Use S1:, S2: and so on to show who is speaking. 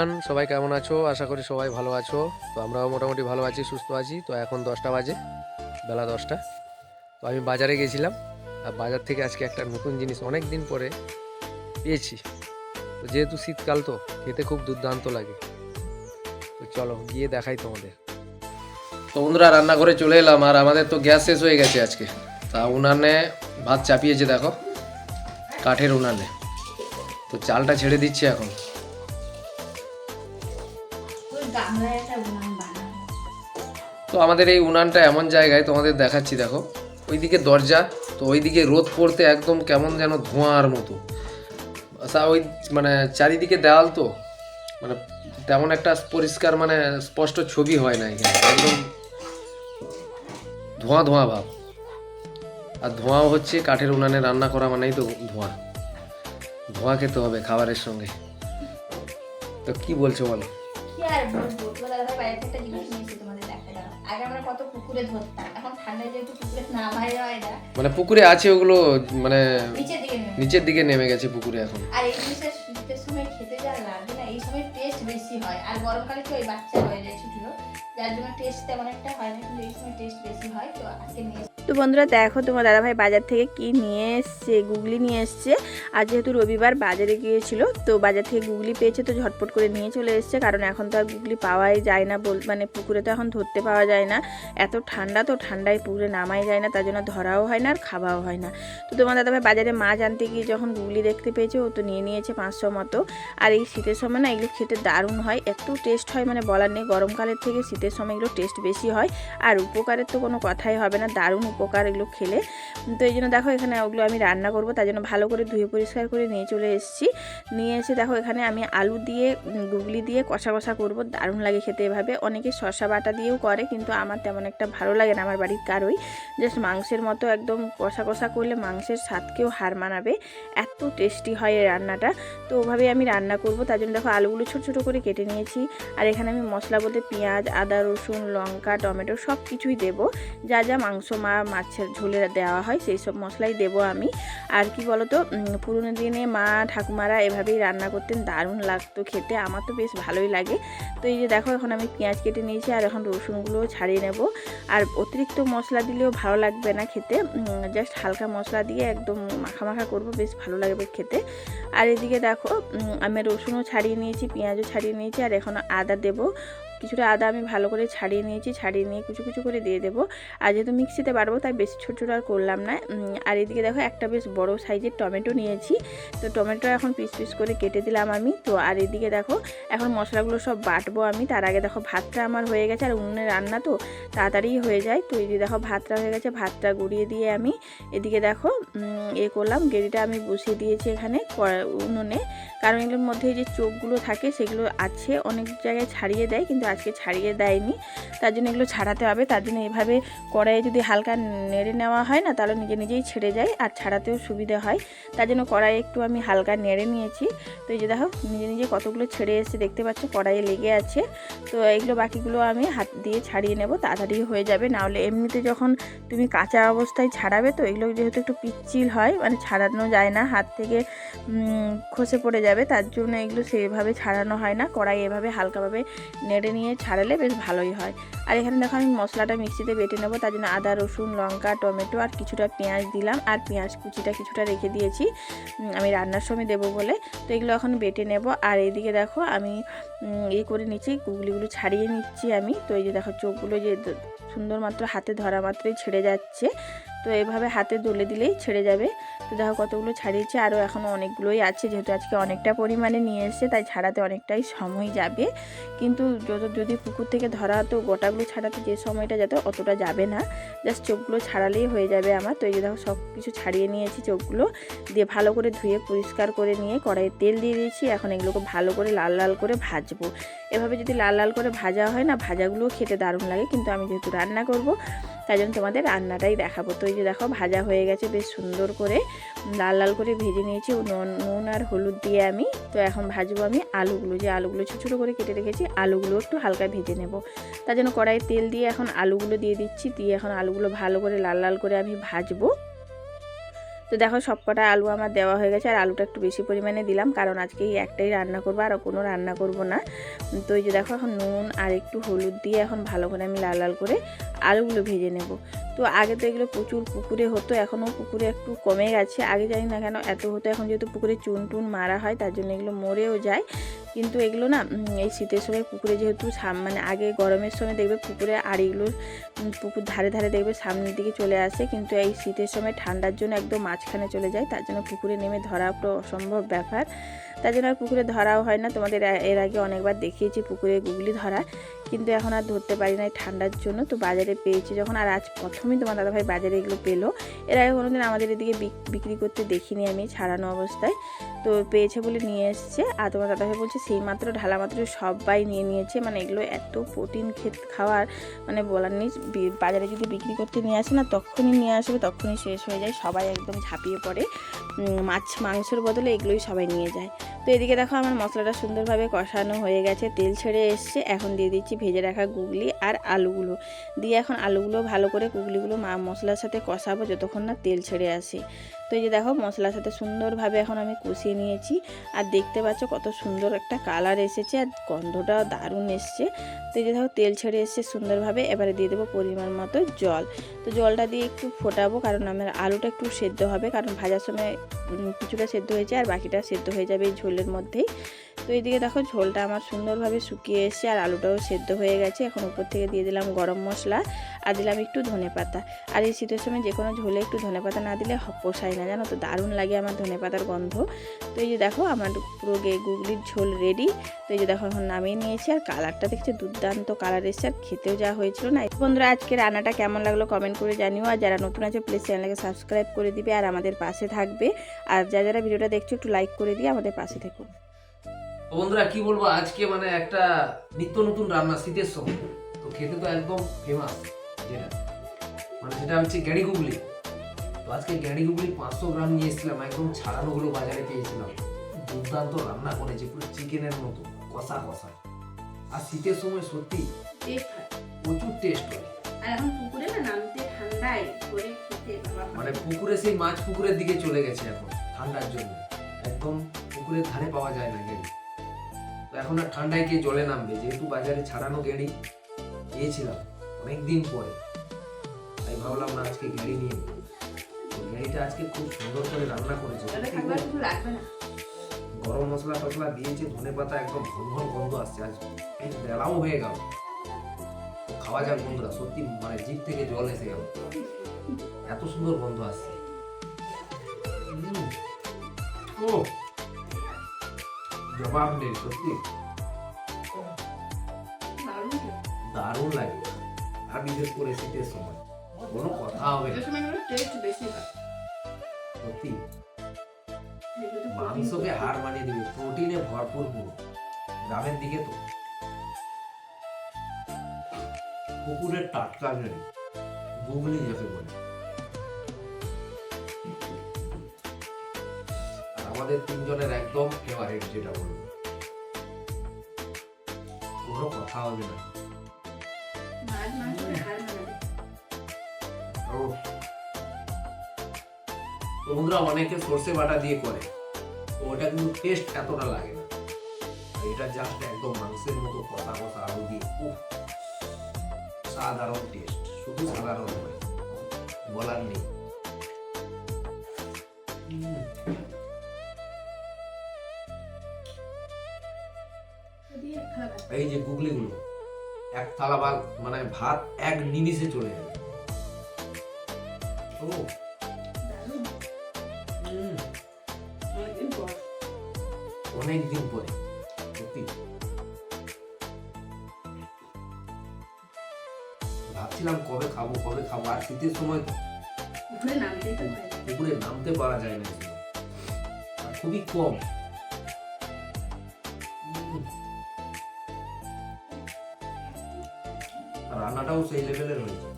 S1: Everyone, সবাই কেমন আছো? আশা করি সবাই ভালো আছো। তো আমরাও মোটামুটি ভালো আছি, সুস্থ আছি। তো এখন দশটা বাজে, বেলা দশটা। তো আমি বাজারে গেছিলাম, আর বাজার থেকে আজকে একটা নতুন জিনিস অনেক দিন পরে পেয়েছি। তো যেহেতু শীতকাল তো, খেতে খুব দুর্দান্ত লাগে। তো চলো, গিয়ে দেখাই তোমাদের। তো বন্ধুরা, রান্নাঘরে চলে এলাম, আর আমাদের তো গ্যাস শেষ হয়ে গেছে আজকে। তা উনানে ভাত চাপিয়েছে, দেখো। কাঠের উনানে। তো চালটা ছেড়ে দিচ্ছি এখন। তো আমাদের এই উনানটা এমন জায়গায় তোমাদের দেখাচ্ছি, দেখো। ওইদিকে দরজা, তো ওইদিকে রোদ পড়তে একদম কেমন যেন ধোঁয়ার মতো। আচ্ছা ওই মানে চারিদিকে দেওয়াল তো মানে তেমন একটা পরিষ্কার মানে স্পষ্ট ছবি হয় না এখানে। একদম ধোঁয়া ধোঁয়া ভাব। আর ধোঁয়াও হচ্ছে কাঠের উনানে রান্না করা মানেই তো ধোঁয়া। ধোঁয়া খেতে হবে খাবারের সঙ্গে। তো কি বলছো বলো?
S2: আগে আমরা কত পুকুরে ধরতাম। এখন হয়
S1: মানে পুকুরে আছে ওগুলো মানে
S2: নিচের দিকে নেই
S1: নিচের দিকে নেমে গেছে পুকুরে এখন।
S2: আর এই জিনিসটা শীতের সময় খেতে যা লাগে না এই সময় টেস্ট বেশি হয়। আর গরমকালে কি ওই বাচ্চা হয়ে যায় ছোট যার জন্য টেস্ট তেমন একটা হয় না কিন্তু এই সময় টেস্ট বেশি হয় তো আজকে নিয়ে
S3: তো বন্ধুরা দেখো তোমার দাদাভাই বাজার থেকে কি নিয়ে এসছে গুগলি নিয়ে এসছে। আর যেহেতু রবিবার বাজারে গিয়েছিল তো বাজার থেকে গুগলি পেয়েছে তো ঝটপট করে নিয়ে চলে এসছে। কারণ এখন তো আর গুগলি পাওয়াই যায় না বল মানে পুকুরে তো এখন ধরতে পাওয়া যায় না। এত ঠান্ডা তো ঠান্ডায় পুকুরে নামাই যায় না, তার জন্য ধরাও হয় না আর খাওয়াও হয় না। তো তোমার দাদাভাই বাজারে মাছ আনতে গিয়ে যখন গুগলি দেখতে পেয়েছে, ও তো নিয়ে নিয়েছে পাঁচশো মতো। আর এই শীতের সময় না, এগুলো খেতে দারুণ হয়। একটু টেস্ট হয় মানে বলার নেই গরমকালের থেকে শীতের সময় এগুলো টেস্ট বেশি হয়। আর উপকারের তো কোনো কথাই হবে না, দারুণ উপকার এগুলো খেলে। তো এই জন্য দেখো, এখানে ওগুলো আমি রান্না করব, তার জন্য ভালো করে ধুয়ে পরিষ্কার করে নিয়ে চলে এসেছি। নিয়ে এসে দেখো, এখানে আমি আলু দিয়ে গুগলি দিয়ে কষা কষা করব, দারুণ লাগে খেতে এভাবে। অনেকে শসা বাটা দিয়েও করে, কিন্তু আমার তেমন একটা ভালো লাগে না, আমার বাড়ির কারোই। জাস্ট মাংসের মতো একদম কষা কষা করলে মাংসের স্বাদকেও হার মানাবে। এত টেস্টি হয় এই রান্নাটা। তো ওভাবেই আমি রান্না করব। তার জন্য দেখো আলুগুলো ছোটো ছোটো করে কেটে নিয়েছি। আর এখানে আমি মশলা বলতে পেঁয়াজ, আদা, রসুন, লঙ্কা, টমেটো সব কিছুই দেবো। যা যা মাংস মা মাছের ঝোলে দেওয়া হয় সেই সব মশলাই দেবো আমি। আর কি বলতো পুরোনো দিনে মা ঠাকুমারা এভাবেই রান্না করতেন। দারুণ লাগতো খেতে। আমার তো বেশ ভালোই লাগে। তো এই যে দেখো, এখন আমি পেঁয়াজ কেটে নিয়েছি। আর এখন রসুনগুলোও ছাড়িয়ে নেব। আর অতিরিক্ত মশলা দিলেও ভালো লাগবে না খেতে। জাস্ট হালকা মশলা দিয়ে একদম মাখা মাখা করব, বেশ ভালো লাগবে খেতে। আর এদিকে দেখো আমি রসুনও ছাড়িয়ে নিয়েছি, পেঁয়াজও ছাড়িয়ে নিয়েছি, আর এখন আদা দেবো। কিছুটা আদা আমি ভালো করে ছাড়িয়ে নিয়েছি, ছাড়িয়ে নিয়ে কুচু কুচু করে দিয়ে দেবো। আর যেহেতু মিক্সিতে বাড়বো, তাই বেশি ছোটো ছোটো আর করলাম না। আর এদিকে দেখো একটা বেশ বড় সাইজের টমেটো নিয়েছি। তো টমেটো এখন পিস পিস করে কেটে দিলাম আমি। তো আর এদিকে দেখো, এখন মশলাগুলো সব বাটবো আমি। তার আগে দেখো ভাতটা আমার হয়ে গেছে, আর উনুনে রান্না তো তাড়াতাড়ি হয়ে যায়। তো এদিকে দেখো ভাতটা হয়ে গেছে, ভাতটা গড়িয়ে দিয়ে আমি এদিকে দেখো এ করলাম। গেরিটা আমি বসিয়ে দিয়েছি এখানে উনুনে। কারণ এগুলোর মধ্যে যে চোখগুলো থাকে, সেগুলো আছে অনেক জায়গায় ছাড়িয়ে দেয়, কিন্তু আজকে ছাড়িয়ে দেয়নি। তার জন্য এগুলো ছাড়াতে হবে। তার জন্য এভাবে কড়াইয়ে যদি হালকা নেড়ে নেওয়া হয় না, তাহলে নিজে নিজেই ছেড়ে যায় আর ছাড়াতেও সুবিধে হয়। তার জন্য কড়াইয়ে একটু আমি হালকা নেড়ে নিয়েছি। তো এই যে দেখো, নিজে নিজে কতগুলো ছেড়ে এসে দেখতে পাচ্ছ কড়াইয়ে লেগে আছে। তো এইগুলো বাকিগুলো আমি হাত দিয়ে ছাড়িয়ে নেব, তাড়াতাড়ি হয়ে যাবে। নাহলে এমনিতে যখন তুমি কাঁচা অবস্থায় ছাড়াবে, তো এগুলো যেহেতু একটু পিচ্ছিল হয় মানে ছাড়ানো যায় না, হাত থেকে খসে পড়ে যাবে, তার জন্য এগুলো সেভাবে ছাড়ানো হয় না। কড়াই এভাবে হালকাভাবে নেড়ে নিয়ে ছাড়ালে বেশ ভালোই হয়। আর এখানে দেখো আমি মশলাটা মিক্সিতে বেটে নেব, তার জন্য আদা, রসুন, লঙ্কা, টমেটো আর কিছুটা পেঁয়াজ দিলাম আর পেঁয়াজ কুচিটা কিছুটা রেখে দিয়েছি। আমি রান্নার সময় দেবো বলে। তো এগুলো এখন বেটে নেব। আর এইদিকে দেখো আমি এই করে নিচ্ছি, গুগলিগুলো ছাড়িয়ে নিচ্ছি আমি। তো এই যে দেখো চোখগুলো যে সুন্দর মাত্র হাতে ধরা মাত্রই ছেড়ে যাচ্ছে। তো এভাবে হাতে দলে দিলেই ছেড়ে যাবে। তো দেখো কতগুলো ছাড়িয়েছে, আরও এখনও অনেকগুলোই আছে, যেহেতু আজকে অনেকটা পরিমাণে নিয়ে এসছে, তাই ছাড়াতে অনেকটাই সময় যাবে। কিন্তু যত, যদি পুকুর থেকে ধরা তো গোটাগুলো ছাড়াতে যে সময়টা যাতে, অতটা যাবে না। জাস্ট চোখগুলো ছাড়ালেই হয়ে যাবে আমার। তো এই যে দেখো সব কিছু ছাড়িয়ে নিয়েছি চোখগুলো। দিয়ে ভালো করে ধুয়ে পরিষ্কার করে নিয়ে কড়াইয়ে তেল দিয়ে দিয়েছি। এখন এগুলোকে ভালো করে লাল লাল করে ভাজবো। এভাবে যদি লাল লাল করে ভাজা হয় না, ভাজাগুলোও খেতে দারুণ লাগে। কিন্তু আমি যেহেতু রান্না করব, তাই জন্য তোমাদের রান্নাটাই দেখাবো। তো এই যে দেখো, ভাজা হয়ে গেছে বেশ সুন্দর করে। লাল লাল করে ভেজে নিয়েছি, নুন নুন আর হলুদ দিয়ে আমি। তো এখন ভাজবো আমি আলুগুলো। যে আলুগুলো ছোটো ছোটো করে কেটে রেখেছি, আলুগুলো একটু হালকা ভেজে নেব। তার জন্য কড়াইয়ে তেল দিয়ে এখন আলুগুলো দিয়ে দিচ্ছি। দিয়ে এখন আলুগুলো ভালো করে লাল লাল করে আমি ভাজবো। তো দেখো সব কটা আলু আমার দেওয়া হয়ে গেছে, আর আলুটা একটু বেশি পরিমাণে দিলাম, কারণ আজকে এই একটাই রান্না করব, আর কোনো রান্না করব না। তো এই যে দেখো এখন নুন আর একটু হলুদ দিয়ে এখন ভালো করে আমি লাল লাল করে আলুগুলো ভেজে নেব। তো আগে তো এগুলো প্রচুর পুকুরে হতো, এখনও পুকুরে একটু কমে গেছে। আগে জানি না কেন এত হতো, এখন যেহেতু পুকুরে চুন টুন মারা হয়, তার জন্য এগুলো মরেও যায়। কিন্তু এগুলো না এই শীতের সময় পুকুরে যেহেতু মানে আগে গরমের সময় দেখবে পুকুরে আড়িগুলো পুকুর ধারে ধারে দেখবে সামনের দিকে চলে আসে। কিন্তু এই শীতের সময় ঠান্ডার জন্য একদম মাঝখানে চলে যায়, তার জন্য পুকুরে নেমে ধরা পুরো অসম্ভব ব্যাপার। তার জন্য আর পুকুরে ধরাও হয় না। তোমাদের এর আগে অনেকবার দেখিয়েছি পুকুরে গুগলি ধরা, কিন্তু এখন আর ধরতে পারি না ঠান্ডার জন্য। তো বাজারে পেয়েছি যখন, আর আজ প্রথমেই তোমার দাদাভাই বাজারে এগুলো পেল। এর আগে কোনোদিন আমাদের এদিকে বিক- বিক্রি করতে দেখিনি আমি ছাড়ানো অবস্থায়। তো পেয়েছে বলে নিয়ে এসছে। আর তোমার দাদাভাই বলছে, সেই মাত্র ঢালা মাত্র সবাই নিয়ে নিয়েছে। মানে এগুলো এত প্রোটিন খেত খাওয়ার মানে বলার নেই। বাজারে যদি বিক্রি করতে নিয়ে আসে না, তখনই নিয়ে আসবে, তখনই শেষ হয়ে যায়। সবাই একদম ঝাঁপিয়ে পড়ে। মাছ মাংসের বদলে এগুলোই সবাই নিয়ে যায়। তো এদিকে দেখো আমার মশলাটা সুন্দরভাবে কষানো হয়ে গেছে, তেল ছেড়ে এসছে। এখন দিয়ে দিচ্ছি ভেজে রাখা গুগলি আর আলুগুলো। দিয়ে এখন আলুগুলো ভালো করে, গুগলিগুলো মা মশলার সাথে কষাবো যতক্ষণ না তেল ছেড়ে আসে। তো এই যে দেখো মশলার সাথে সুন্দরভাবে এখন আমি কষিয়ে নিয়েছি। আর দেখতে পাচ্ছ কত সুন্দর একটা কালার এসেছে আর গন্ধটাও দারুণ এসছে। তো এই যে দেখো তেল ছেড়ে এসছে সুন্দরভাবে, এবারে দিয়ে দেবো পরিমাণ মতো জল। তো জলটা দিয়ে একটু ফোটাবো কারণ আমার আলুটা একটু সেদ্ধ হবে, কারণ ভাজার সময় কিছুটা সেদ্ধ হয়েছে আর বাকিটা সেদ্ধ হয়ে যাবে এই ঝোলের মধ্যেই। তো এইদিকে দেখো ঝোলটা আমার সুন্দরভাবে শুকিয়ে এসছে আর আলুটাও সেদ্ধ হয়ে গেছে। এখন উপর থেকে দিয়ে দিলাম গরম মশলা আর দিলাম একটু ধনে পাতা। আর এই শীতের সময় যে কোনো ঝোলে একটু ধনে পাতা না দিলে পোষায় না, জানো তো? দারুণ লাগে আমার ধনে পাতার গন্ধ। তো এই যে দেখো আমার পুরো গুগলির ঝোল রেডি তো এই যে দেখো এখন নামিয়ে নিয়েছি আর কালারটা দেখছি দুর্দান্ত কালার এসছে আর খেতেও যা হয়েছিল না। বন্ধুরা আজকে রান্নাটা কেমন লাগল কমেন্ট করে জানিও। আর যারা নতুন আছে প্লিজ চ্যানেলকে সাবস্ক্রাইব করে দিবে আর আমাদের পাশে থাকবে। আর যারা যারা ভিডিওটা দেখছ, একটু লাইক করে দিয়ে আমাদের পাশে থেকো।
S1: তো বন্ধুরা কি বলব? আজকে মানে একটা নিত্য নতুন রান্না শীতের সময়। তো খেতে তো একদম ফেমাস যেটা মানে সেটা হচ্ছে গ্যাড়ি গুগলি। তো আজকে গ্যাড়ি গুগলি পাঁচশো গ্রাম নিয়ে এসেছিলাম একদম ছাড়ানোগুলো বাজারে পেয়েছিলাম। দুর্দান্ত রান্না করেছে পুরো চিকেনের মতো কষা কষা। আর শীতের সময় সত্যি
S2: টেস্ট হয়।
S1: প্রচুর টেস্ট হয়।
S2: আর এখন পুকুরে না নামতে ঠান্ডায় করে খেতে
S1: মানে পুকুরে সেই মাছ পুকুরের দিকে চলে গেছে এখন ঠান্ডার জন্য। একদম পুকুরের ধারে পাওয়া যায় না তো এখন আর ঠান্ডায় গিয়ে জলে নামবে যেহেতু বাজারে ছাড়ানো গেড়ি পেয়েছিলাম অনেকদিন পরে। তাই ভাবলাম না আজকে গেড়ি নিয়ে গেড়িটা আজকে খুব সুন্দর করে রান্না করেছে গরম মশলা টসলা দিয়েছে ধনে পাতা একদম ঘন ঘন গন্ধ আসছে আজ বেলাও হয়ে গেল। খাওয়া যাক বন্ধুরা সত্যি মানে জিভ থেকে জল এসে গেল। এত সুন্দর গন্ধ আসছে। ও জবাব নেই সত্যি।
S2: দারুণ
S1: লাগে। আর বিশেষ করে শীতের সময়। কোনো কথা হবে সত্যি। মাংসকে হার মানিয়ে দিবে। প্রোটিনে ভরপুর পুরো গ্রামের দিকে তো। পুকুরের টাটকা নেই গুগলি যাকে বলে। আমাদের তিনজনের একদম ফেভারিট যেটা বলব কোনো কথা হবে না। অনেকে সর্ষে বাটা দিয়ে করে। ওটা কিন্তু টেস্ট এতটা লাগে না। এটা জাস্ট একদম মাংসের মতো কষা কষা আলু দিয়ে। সাধারণ টেস্ট শুধু সাধারণ নয়, বলার নেই। এই যে গুগলিগুলো এক থালা ভাত মানে ভাত এক নিমিষে চলে যাবে ও। অনেক দিন পরে। সত্যি। ভাবছিলাম কবে খাব কবে খাব আর শীতের সময় তো।
S2: পুকুরে
S1: নামতে পারা যায় না খুবই কম। রান্নাটাও সেই লেভেলের হয়েছে।